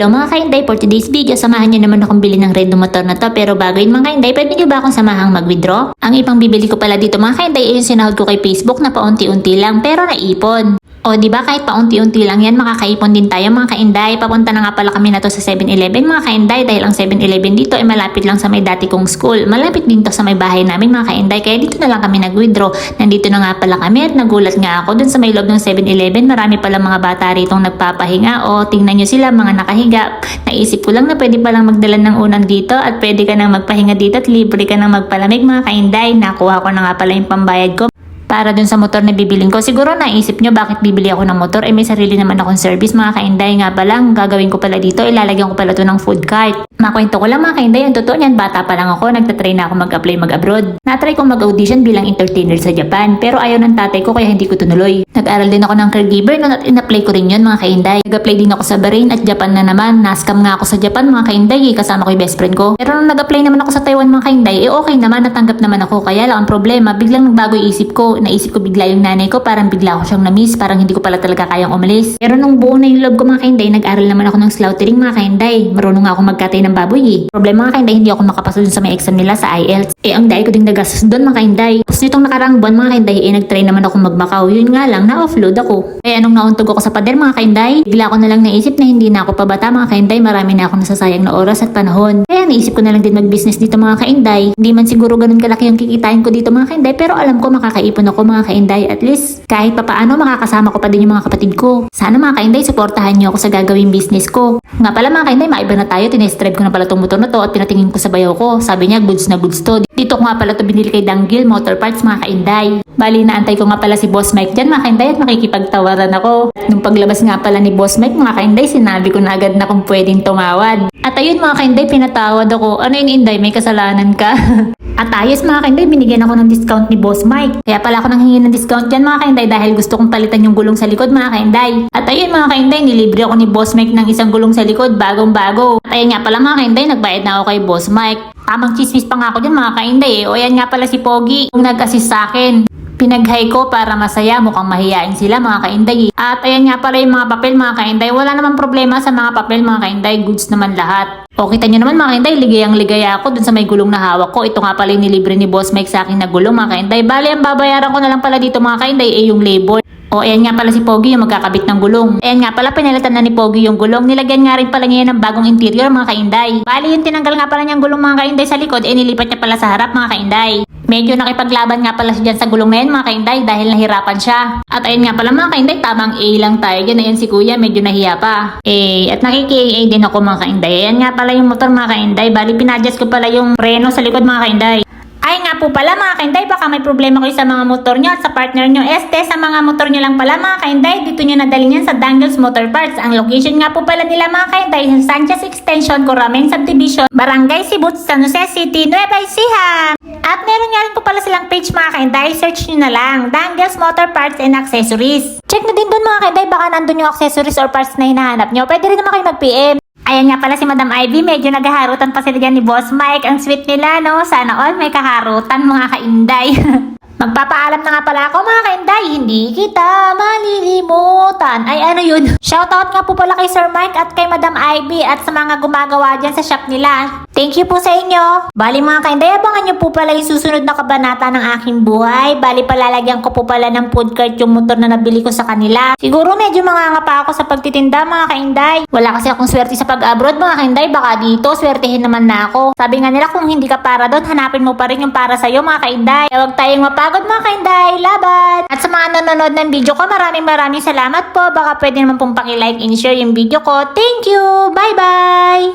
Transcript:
Hello mga kainday, for today's video, samahan nyo naman akong bili ng na motor na to. Pero bago yun mga kainday, pwede nyo ba akong samahang mag-withdraw? Ang ipang bibili ko pala dito mga kainday ay yung sinahod ko kay Facebook na paunti-unti lang pero naipon. O di ba kahit paunti-unti lang yan, makakaipon din tayo mga kainday. Papunta na nga pala kami na to sa 7-Eleven mga kainday dahil ang 7-Eleven dito ay malapit lang sa may dati kong school. Malapit din to sa may bahay namin mga kainday kaya dito na lang kami nag-withdraw. Nandito na nga pala kami at nagulat nga ako dun sa may loob ng 7-Eleven. Marami pala mga bata ritong nagpapahinga o tingnan nyo sila mga nakahiga. Naisip ko lang na pwede palang magdala ng unang dito at pwede ka nang magpahinga dito at libre ka nang magpalamig mga kainday. Nakuha ko na nga pala yung pambayad ko para dun sa motor na bibiling ko. Siguro naisip nyo bakit bibili ako ng motor. Eh may sarili naman akong service mga kainday. Nga pala, ang gagawin ko pala dito, ilalagyan ko pala to ng food cart. Makwento ko lang mga kainday, ang totoo niyan, bata pa lang ako, nagtatry na ako mag-apply mag-abroad. Natry kong mag-audition bilang entertainer sa Japan, pero ayaw ng tatay ko kaya hindi ko tunuloy. Nag-aral din ako ng caregiver noon at in-apply ko rin yun mga kainday. Nag-apply din ako sa Bahrain at Japan na naman. Nascam nga ako sa Japan mga kainday, eh, kasama ko yung best friend ko. Pero nung nag-apply naman ako sa Taiwan mga kainday, eh okay naman, natanggap naman ako. Kaya lang ang problema, biglang nagbago yung isip ko. Naisip ko bigla yung nanay ko, parang bigla ko siyang na-miss, parang hindi ko pala talaga kayang umalis. Pero nung buo na yung loob ko mga kainday, nag-aral naman ako ng slaughtering mga kainday. Marunong ako magkatay ng baboy eh. Problema mga kainday, hindi ako makapasok dun sa may exam nila sa IELTS. Eh ang dahil ko ding nagastos doon mga kainday. Tapos nitong nakaraang buwan mga kainday, eh nag-try naman ako mag-Macau. Yun nga lang, na-offload ako. Kaya anong nauntog ako sa pader mga kainday, bigla ko na lang naisip na hindi na ako pabata mga kainday, marami na ako nasasayang na oras at panahon. Naisip ko na lang din mag-business dito mga kainday. Hindi man siguro ganun kalaki ang kikitain ko dito mga kainday, pero alam ko makakaipon ako mga kainday. At least, kahit papaano makakasama ko pa din yung mga kapatid ko. Sana mga kainday, suportahan niyo ako sa gagawing business ko. Nga pala mga kainday, maiba na tayo, tinest-drive ko na pala tong motor na to at pinatingin ko sa bayaw ko. Sabi niya, goods na goods to. Dito ko nga pala to binili kay Danggil Motor Parts mga kainday. Bali naantay ko nga pala si Boss Mike dyan mga kainday at makikipagtawaran ako. Nung paglabas nga pala ni Boss Mike mga kainday, sinabi ko na agad na kung pwedeng tumawad. At ayun mga kainday, pinatawad ako. Ano yun Inday, may kasalanan ka? At ayos mga kainday, binigyan ako ng discount ni Boss Mike. Kaya pala ako nang hingi ng discount dyan mga kainday dahil gusto kong palitan yung gulong sa likod mga kainday. At ayun mga kainday, nilibre ako ni Boss Mike ng isang gulong sa likod, bagong bago. At ayun nga pala mga kainday, nagbayad na ako kay Boss Mike. Tamang chismis pa nga ako dyan mga kainday eh. O yan nga pala si Pogi, yung nag-assist sa akin. Pinaghay ko para masaya, mukhang mahiyain sila mga kainday. At ayan nga pala yung mga papel mga kainday. Wala namang problema sa mga papel mga kainday. Goods naman lahat. O kita nyo naman mga kainday, ligayang ligaya ako dun sa may gulong na hawak ko. Ito nga pala yung nilibre ni Boss Mike sa akin na gulong mga kainday. Bali, ang babayaran ko na lang pala dito mga kainday eh yung labor. O ayan nga pala si Pogi yung magkakabit ng gulong. Ayan nga pala pinalitan na ni Pogi yung gulong. Nilagyan nga rin pala niya ng bagong interior mga kainday. Bali yung tinanggal nga pala niyang gulong mga kainday sa likod, eh nilipat niya pala sa harap mga kainday. Medyo nakipaglaban nga pala siya dyan sa gulong na mga kainday dahil nahirapan siya. At ayun nga pala mga kainday, tamang A lang tayo dyan. Ayan si kuya, medyo nahiya pa. Eh, at nakiki-A din ako mga kainday. Ayan nga pala yung motor mga kainday. Bali, pinadjust ko pala yung preno sa likod mga kainday. Ay nga po pala mga kainday, baka may problema kayo sa mga motor nyo at sa partner nyo. Este, sa mga motor nyo lang pala mga kainday, dito nyo nadali yan sa Dangles Motor Parts. Ang location nga po pala nila mga kainday sa Sanchez Extension, Coramen Subdivision, Barangay Sibut, San Jose City, Nueva Ecija. At meron nga rin po pala silang page mga kainday, search nyo na lang, Dangles Motor Parts and Accessories. Check na din doon mga kainday, baka nandun yung accessories or parts na hinahanap nyo. Pwede rin naman kayo mag-PM. Ayan nga pala si Madam Ivy, medyo naghaharutan pa sila dyan ni Boss Mike. Ang sweet nila, no? Sana all may kaharutan mga kainday. Magpapaalam na nga pala ako mga kainday, hindi kita malilimutan. Ay ano yun? Shoutout nga po pala kay Sir Mike at kay Madam Ivy at sa mga gumagawa dyan sa shop nila. Thank you po sa inyo. Bali mga kainday, abangan nyo po pala yung susunod na kabanata ng aking buhay. Bali palalagyan ko po pala ng food cart yung motor na nabili ko sa kanila. Siguro medyo manganga pa ako sa pagtitinda mga kainday. Wala kasi akong swerte sa pag-abroad mga kainday. Baka dito, swertehin naman na ako. Sabi nga nila kung hindi ka para doon, hanapin mo pa rin yung para sa'yo mga kainday. Kaya huwag tayong mapagod mga kainday. Laban! At sa mga nanonood ng video ko, maraming maraming salamat po. Baka pwede naman pong pakilike and share yung video ko. Thank you! Bye-bye!